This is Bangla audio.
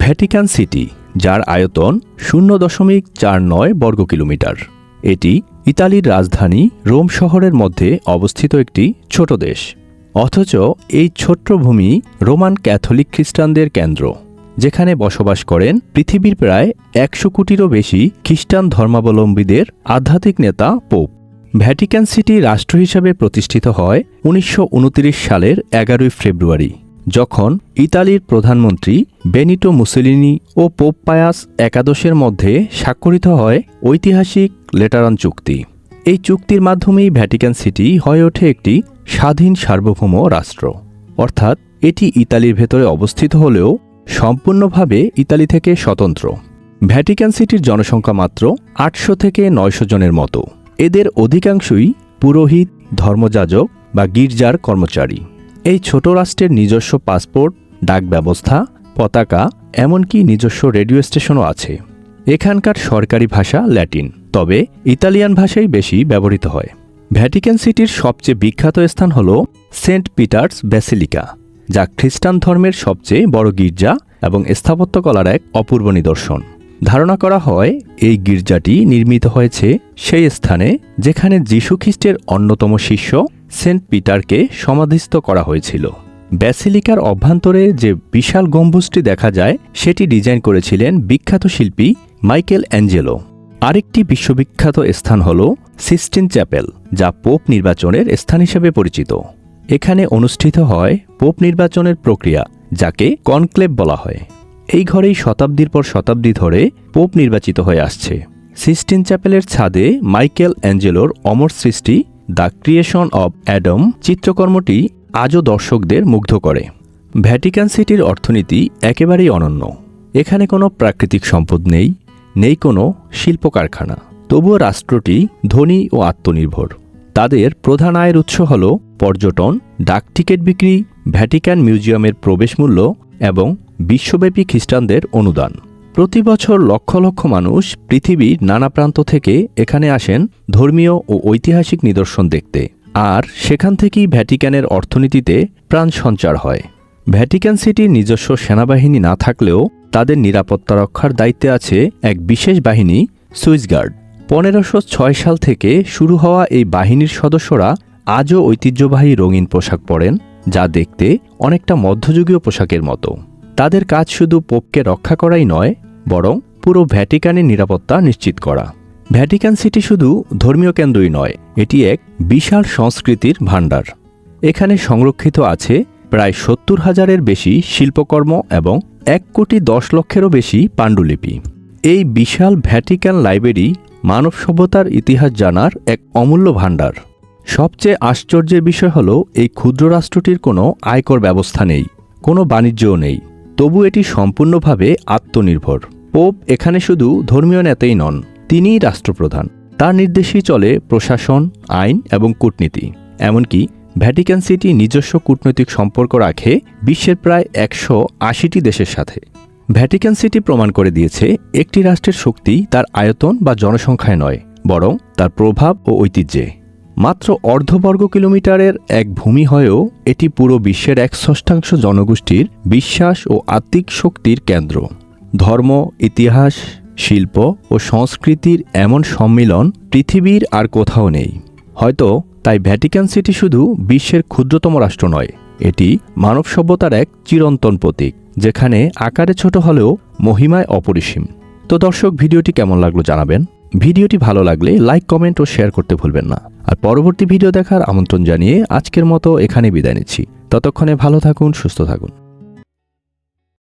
ভ্যাটিকান সিটি যার আয়তন শূন্য দশমিক চার নয় বর্গ কিলোমিটার। এটি ইতালির রাজধানী রোম শহরের মধ্যে অবস্থিত একটি ছোট দেশ। অথচ এই ছোট্ট ভূমি রোমান ক্যাথলিক খ্রিস্টানদের কেন্দ্র, যেখানে বসবাস করেন পৃথিবীর প্রায় একশো কোটিরও বেশি খ্রিস্টান ধর্মাবলম্বীদের আধ্যাত্মিক নেতা পোপ। ভ্যাটিকান সিটি রাষ্ট্র হিসাবে প্রতিষ্ঠিত হয় উনিশশো উনত্রিশ সালের এগারোই ফেব্রুয়ারি। যখন ইতালির প্রধানমন্ত্রী বেনিটো মুসোলিনি ও পোপ পায়াস একাদশের মধ্যে স্বাক্ষরিত হয় ঐতিহাসিক লেটারান চুক্তি। এই চুক্তির মাধ্যমেই ভ্যাটিকান সিটি হয়ে ওঠে একটি স্বাধীন সার্বভৌম রাষ্ট্র। অর্থাৎ এটি ইতালির ভেতরে অবস্থিত হলেও সম্পূর্ণভাবে ইতালি থেকে স্বতন্ত্র। ভ্যাটিকান সিটির জনসংখ্যা মাত্র আটশো থেকে নয়শো জনের মতো। এদের অধিকাংশই পুরোহিত, ধর্মযাজক বা গির্জার কর্মচারী। এই ছোট রাষ্ট্রের নিজস্ব পাসপোর্ট, ডাক ব্যবস্থা, পতাকা, এমনকি নিজস্ব রেডিও স্টেশনও আছে। এখানকার সরকারি ভাষা ল্যাটিন, তবে ইতালিয়ান ভাষাই বেশি ব্যবহৃত হয়। ভ্যাটিকান সিটির সবচেয়ে বিখ্যাত স্থান হল সেন্ট পিটার্স ব্যাসিলিকা, যা খ্রিস্টান ধর্মের সবচেয়ে বড় গির্জা এবং স্থাপত্যকলার এক অপূর্ব নিদর্শন। ধারণা করা হয়, এই গির্জাটি নির্মিত হয়েছে সেই স্থানে যেখানে যীশুখ্রিস্টের অন্যতম শিষ্য সেন্ট পিটারকে সমাধিস্থ করা হয়েছিল। ব্যাসিলিকার অভ্যন্তরে যে বিশাল গম্বুজটি দেখা যায়, সেটি ডিজাইন করেছিলেন বিখ্যাত শিল্পী মাইকেল অ্যাঞ্জেলো। আরেকটি বিশ্ববিখ্যাত স্থান হল সিস্টিন চ্যাপেল, যা পোপ নির্বাচনের স্থান হিসেবে পরিচিত। এখানে অনুষ্ঠিত হয় পোপ নির্বাচনের প্রক্রিয়া, যাকে কনক্লেভ বলা হয়। এই ঘরেই শতাব্দীর পর শতাব্দী ধরে পোপ নির্বাচিত হয়ে আসছে। সিস্টিন চ্যাপেলের ছাদে মাইকেল অ্যাঞ্জেলোর অমর সৃষ্টি দ্য ক্রিয়েশন অব অ্যাডম চিত্রকর্মটি আজও দর্শকদের মুগ্ধ করে। ভ্যাটিকান সিটির অর্থনীতি একেবারেই অনন্য। এখানে কোনো প্রাকৃতিক সম্পদ নেই নেই কোনো শিল্প কারখানা তবুও রাষ্ট্রটি ধনী ও আত্মনির্ভর। তাদের প্রধান আয়ের উৎস হল পর্যটন, ডাক টিকিট বিক্রি, ভ্যাটিকান মিউজিয়ামের প্রবেশ মূল্য এবং বিশ্বব্যাপী খ্রিস্টানদের অনুদান। প্রতি বছর লক্ষ লক্ষ মানুষ পৃথিবীর নানা প্রান্ত থেকে এখানে আসেন ধর্মীয় ও ঐতিহাসিক নিদর্শন দেখতে। আর সেখান থেকেই ভ্যাটিকানের অর্থনীতিতে প্রাণ সঞ্চার হয়। ভ্যাটিকান সিটির নিজস্ব সেনাবাহিনী না থাকলেও তাদের নিরাপত্তা রক্ষার দায়িত্বে আছে এক বিশেষ বাহিনী, সুইস গার্ড। পনেরোশো ছয় সাল থেকে শুরু হওয়া এই বাহিনীর সদস্যরা আজও ঐতিহ্যবাহী রঙিন পোশাক পরেন, যা দেখতে অনেকটা মধ্যযুগীয় পোশাকের মতো। তাদের কাজ শুধু পোপকে রক্ষা করাই নয়, বরং পুরো ভ্যাটিকানের নিরাপত্তা নিশ্চিত করা। ভ্যাটিকান সিটি শুধু ধর্মীয় কেন্দ্রই নয়, এটি এক বিশাল সংস্কৃতির ভাণ্ডার। এখানে সংরক্ষিত আছে প্রায় সত্তর হাজারের বেশি শিল্পকর্ম এবং এক কোটি দশ লক্ষেরও বেশি পাণ্ডুলিপি। এই বিশাল ভ্যাটিকান লাইব্রেরি মানব সভ্যতার ইতিহাস জানার এক অমূল্য ভাণ্ডার। সবচেয়ে আশ্চর্যের বিষয় হল, এই ক্ষুদ্র রাষ্ট্রটির কোনো আয়কর ব্যবস্থা নেই, কোনো বাণিজ্যও নেই। তবু এটি সম্পূর্ণভাবে আত্মনির্ভর। পোপ এখানে শুধু ধর্মীয় নেতাই নন, তিনিই রাষ্ট্রপ্রধান। তার নির্দেশেই চলে প্রশাসন, আইন এবং কূটনীতি। এমনকি ভ্যাটিকান সিটি নিজস্ব কূটনৈতিক সম্পর্ক রাখে বিশ্বের প্রায় একশো আশিটি দেশের সাথে। ভ্যাটিকান সিটি প্রমাণ করে দিয়েছে, একটি রাষ্ট্রের শক্তি তার আয়তন বা জনসংখ্যায় নয়, বরং তার প্রভাব ও ঐতিহ্যে। মাত্র অর্ধবর্গ কিলোমিটারের এক ভূমি হয়েও এটি পুরো বিশ্বের এক ষষ্ঠাংশ জনগোষ্ঠীর বিশ্বাস ও আত্মিক শক্তির কেন্দ্র। ধর্ম, ইতিহাস, শিল্প ও সংস্কৃতির এমন সম্মিলন পৃথিবীর আর কোথাও নেই। হয়তো তাই ভ্যাটিকান সিটি শুধু বিশ্বের ক্ষুদ্রতম রাষ্ট্র নয়, এটি মানব সভ্যতার এক চিরন্তন প্রতীক, যেখানে আকারে ছোট হলেও মহিমায় অপরিসীম। তো দর্শক, ভিডিওটি কেমন লাগল জানাবেন? ভিডিওটি ভালো লাগলে লাইক, কমেন্ট ও শেয়ার করতে ভুলবেন না। আর পরবর্তী ভিডিও দেখার আমন্ত্রণ জানিয়ে আজকের মতো এখানে বিদায় নিচ্ছি। ততক্ষণে ভালো থাকুন, সুস্থ থাকুন।